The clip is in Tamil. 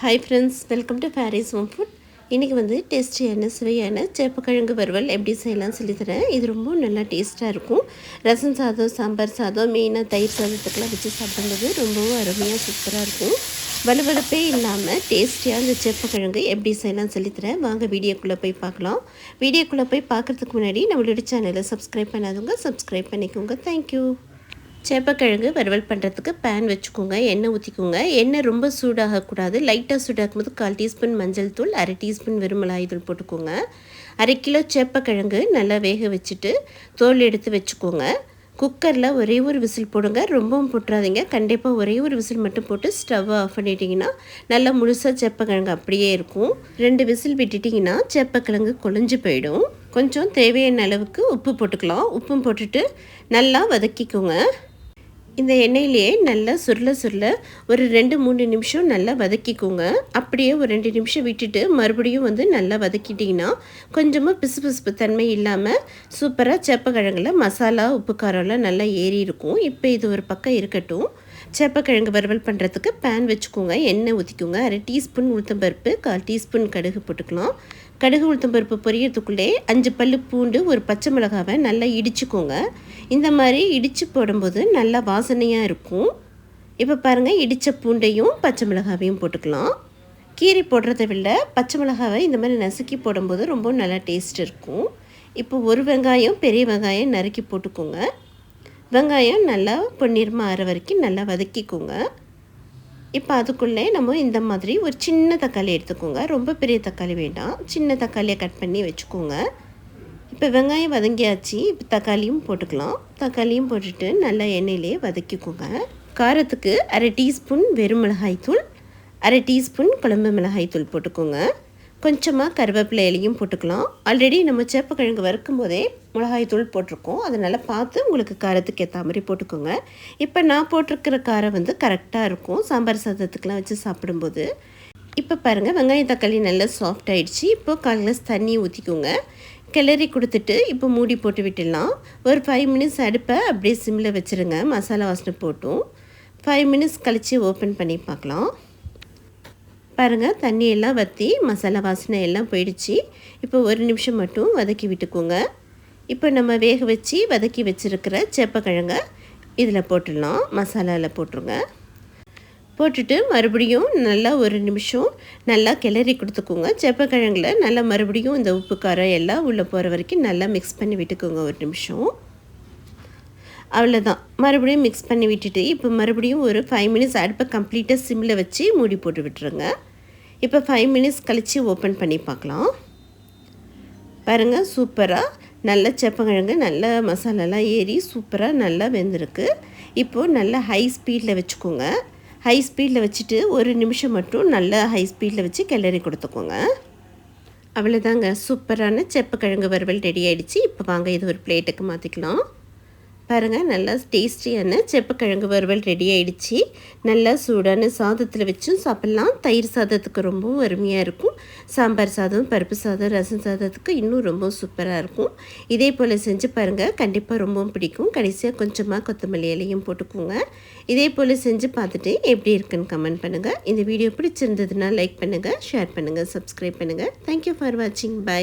Hi friends welcome to Paris home food இன்றைக்கி வந்து டேஸ்டியான சுவையான சேப்பக்கிழங்கு வறுவல் எப்படி செய்யலாம்னு சொல்லித்தரேன் இது ரொம்ப நல்லா டேஸ்ட்டாக இருக்கும். ரசம் சாதம் சாம்பார் சாதம் மெயினாக தயிர் சாதத்துக்கெலாம் வச்சு சாப்பிடும்போது ரொம்பவும் அருமையாக சூப்பராக இருக்கும். வலுவலுப்பே இல்லாமல் டேஸ்டியாக இந்த சேப்பக்கிழங்கு எப்படி செய்யலாம்னு சொல்லித்தரேன் வாங்க வீடியோக்குள்ளே போய் பார்க்கலாம். வீடியோக்குள்ளே போய் பார்க்குறதுக்கு முன்னாடி நம்மளோட சேனலை சப்ஸ்கிரைப் பண்ணாதவங்க சப்ஸ்கிரைப் பண்ணிக்கோங்க. தேங்க்யூ சேப்பக்கிழங்கு வறுவல் பண்ணுறதுக்கு பேன் வச்சுக்கோங்க எண்ணெய் ஊற்றிக்கோங்க எண்ணெய் ரொம்ப சூடாகக்கூடாது. லைட்டாக சூடாகும் போது கால் டீஸ்பூன் மஞ்சள் தூள் அரை டீஸ்பூன் வெறுமலாய் தூள் போட்டுக்கோங்க. அரை கிலோ சேப்பக்கிழங்கு நல்லா வேக வச்சுட்டு தோல் எடுத்து வச்சுக்கோங்க. குக்கரில் ஒரே ஒரு விசில் போடுங்க. ரொம்பவும் போட்டுறாதீங்க கண்டிப்பாக ஒரே ஒரு விசில் மட்டும் போட்டு ஸ்டவ்வை ஆஃப் பண்ணிட்டீங்கன்னா நல்லா முழுசாக சேப்பக்கிழங்கு அப்படியே இருக்கும். ரெண்டு விசில் விட்டுட்டிங்கன்னா சேப்பக்கிழங்கு கொழிஞ்சு போயிடும். கொஞ்சம் தேவையான அளவுக்கு உப்பு போட்டுக்கலாம். உப்பும் போட்டுட்டு நல்லா வதக்கிக்கோங்க. இந்த எண்ணெயிலேயே நல்லா சுருள சுருள ஒரு ரெண்டு மூணு நிமிஷம் நல்லா வதக்கிக்கோங்க. அப்படியே ஒரு ரெண்டு நிமிஷம் விட்டுட்டு மறுபடியும் வந்து நல்லா வதக்கிட்டிங்கன்னா கொஞ்சமாக பிசு பிசுப்பு தன்மை இல்லாமல் சூப்பராக சேப்பக்கிழங்குல மசாலா உப்பு காரம்லாம் நல்லா ஏறி இருக்கும். இப்போ இது ஒரு பக்கம் இருக்கட்டும். சேப்பக்கிழங்கு வறுவல் பண்ணுறதுக்கு பேன் வச்சுக்கோங்க. எண்ணெய் ஊற்றிக்கோங்க அரை டீஸ்பூன் உளுத்தம்பருப்பு கால் டீஸ்பூன் கடுகு போட்டுக்கலாம். கடுகு உளுத்தம் பருப்பு பொரியறதுக்குள்ளே அஞ்சு பல்லு பூண்டு ஒரு பச்சை மிளகாவை நல்லா இடிச்சுக்கோங்க. இந்த மாதிரி இடித்து போடும்போது நல்லா வாசனையாக இருக்கும். இப்போ பாருங்கள் இடித்த பூண்டையும் பச்சை மிளகாவையும் போட்டுக்கலாம். கீரை போடுறத விட பச்சை மிளகாவை இந்த மாதிரி நசுக்கி போடும்போது ரொம்ப நல்லா டேஸ்ட் இருக்கும். இப்போ ஒரு வெங்காயம் பெரிய வெங்காயம் நறுக்கி போட்டுக்கோங்க. வெங்காயம் நல்லா பொன்னிறமாக ஆற வரைக்கும் நல்லா வதக்கிக்கோங்க. இப்போ அதுக்குள்ளே நம்ம இந்த மாதிரி ஒரு சின்ன தக்காளி எடுத்துக்கோங்க. ரொம்ப பெரிய தக்காளி வேண்டாம். சின்ன தக்காளியை கட் பண்ணி வச்சுக்கோங்க. இப்போ வெங்காயம் வதங்கியாச்சு. இப்போ தக்காளியும் போட்டுக்கலாம். தக்காளியும் போட்டுட்டு நல்லா எண்ணெயிலே வதக்கிக்கோங்க. காரத்துக்கு அரை டீஸ்பூன் வெறும் மிளகாய்த்தூள் அரை டீஸ்பூன் குழம்பு மிளகாய்த்தூள் போட்டுக்கோங்க. கொஞ்சமாக கருவேப்பிலை இலையும் போட்டுக்கலாம். ஆல்ரெடி நம்ம சேப்பக்கிழங்கு வறுக்கும் போதே மிளகாய் தூள் போட்டிருக்கோம். அதனால் பார்த்து உங்களுக்கு காரத்துக்கு ஏற்ற மாதிரி போட்டுக்கோங்க. இப்போ நான் போட்டிருக்கிற காரம் வந்து கரெக்டாக இருக்கும். சாம்பார் சாதத்துக்கெலாம் வச்சு சாப்பிடும்போது. இப்போ பாருங்கள் வெங்காயம் தக்காளி நல்லா சாஃப்ட் ஆகிடுச்சு இப்போ கால் கிளாஸ் தண்ணி ஊற்றிக்கோங்க கிளறி கொடுத்துட்டு இப்போ மூடி போட்டு விட்டுடலாம். ஒரு ஃபைவ் மினிட்ஸ் அடுப்பை அப்படியே சிம்மில் வச்சுருங்க. மசாலா வாசனை போட்டும். ஃபைவ் மினிட்ஸ் கழித்து ஓப்பன் பண்ணி பார்க்கலாம். பாருங்கள் தண்ணி எல்லாம் வற்றி மசாலா வாசனை எல்லாம் போயிடுச்சு. இப்போ ஒரு நிமிஷம் மட்டும் வதக்கி விட்டுக்கோங்க. இப்போ நம்ம வேக வச்சு வதக்கி வச்சுருக்கிற சேப்பக்கிழங்க இதில் போட்டுடலாம். மசாலாவில் போட்டுருங்க. போட்டுட்டு மறுபடியும் நல்லா ஒரு நிமிஷம் நல்லா கிளறி கொடுத்துக்கோங்க. சேப்பக்கிழங்குல நல்லா மறுபடியும் இந்த உப்பு காரம் எல்லாம் உள்ளே போகிற வரைக்கும் நல்லா மிக்ஸ் பண்ணி விட்டுக்கோங்க ஒரு நிமிஷம். அவ்வளோதான் மறுபடியும் மிக்ஸ் பண்ணி விட்டுட்டு இப்போ மறுபடியும் ஒரு ஃபைவ் மினிட்ஸ் அடுப்பை கம்ப்ளீட்டாக சிம்மில் வச்சு மூடி போட்டு விட்டுருங்க. இப்போ ஃபைவ் மினிட்ஸ் கழித்து ஓப்பன் பண்ணி பார்க்கலாம். பாருங்கள் சூப்பராக நல்ல செப்பங்கிழங்கு நல்ல மசாலாலாம் ஏறி சூப்பராக நல்லா வெந்திருக்கு. இப்போது நல்லா ஹை ஸ்பீடில் வச்சுக்கோங்க. ஹை ஸ்பீடில் வச்சுட்டு ஒரு நிமிஷம் மட்டும் நல்லா ஹை ஸ்பீடில் வச்சு கிளறி கொடுத்துக்கோங்க. அவ்வளோதாங்க சூப்பரான செப்பக்கிழங்கு வறுவல் ரெடி ஆகிடுச்சு இப்போ வாங்க இது ஒரு பிளேட்டுக்கு மாற்றிக்கலாம் பாருங்கள் நல்லா டேஸ்டியான செப்பக்கிழங்கு வறுவல் ரெடி ஆகிடுச்சு நல்லா சூடான சாதத்தில் வச்சும் சாப்பிட்லாம். தயிர் சாதத்துக்கு ரொம்பவும் அருமையாக இருக்கும். சாம்பார் சாதம் பருப்பு சாதம் ரசம் சாதத்துக்கு இன்னும் ரொம்ப சூப்பராக இருக்கும். இதே போல் செஞ்சு பாருங்கள் கண்டிப்பாக ரொம்பவும் பிடிக்கும். கடைசியாக கொஞ்சமாக கொத்தமல்லி இலையும் போட்டுக்கோங்க. இதே போல் செஞ்சு பார்த்துட்டு எப்படி இருக்குன்னு கமெண்ட் பண்ணுங்கள் இந்த வீடியோ பிடிச்சிருந்ததுன்னா லைக் பண்ணுங்கள் ஷேர் பண்ணுங்கள் சப்ஸ்கிரைப் பண்ணுங்கள் தேங்க்யூ ஃபார் வாட்சிங் பை